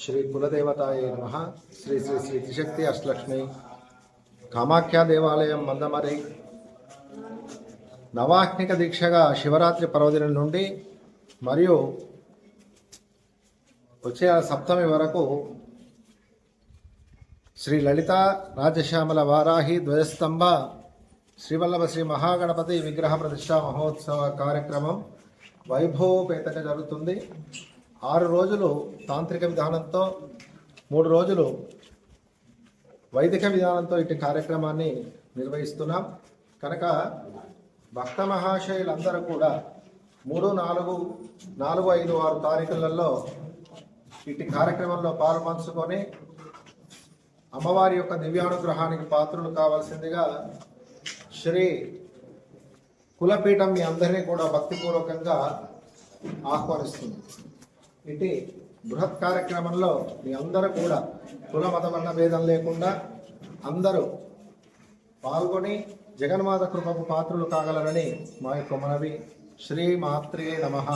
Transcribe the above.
శ్రీ కులదేవతాయ నమ. శ్రీ శ్రీ శ్రీ త్రిశక్తి అష్టలక్ష్మి. కామాఖ్య దేవాలయం మందమరి. నవాహ్నిక దీక్షగా శివరాత్రి పర్వదినం నుండి మరియు వచ్చే సప్తమి వరకు శ్రీ లలిత రాజశ్యామల వారాహి ధ్వజస్తంభ శ్రీవల్లభ శ్రీ మహాగణపతి విగ్రహ ప్రతిష్ఠా మహోత్సవ కార్యక్రమం వైభవపేతగా జరుగుతుంది. ఆరు రోజులు తాంత్రిక విధానంతో మూడు రోజులు వైదిక విధానంతో ఇటు కార్యక్రమాన్ని నిర్వహిస్తున్నాం. కనుక భక్త మహాశయులందరూ కూడా మూడు నాలుగు నాలుగు ఐదు ఆరు తారీఖులలో ఇటు కార్యక్రమంలో పాల్పంచుకొని అమ్మవారి యొక్క దివ్యానుగ్రహానికి పాత్రులు కావాల్సిందిగా శ్రీ కులపీఠం మీ అందరినీ కూడా భక్తిపూర్వకంగా ఆహ్వానిస్తుంది ఇటు బృహత్ కార్యక్రమంలో మీ అందరూ కూడా కుల మతమన్న భేదం లేకుండా అందరూ పాల్గొని జగన్మాత కృపకు పాత్రులు కాగలరని మా యొక్క మనవి. శ్రీ మాత్రే నమః.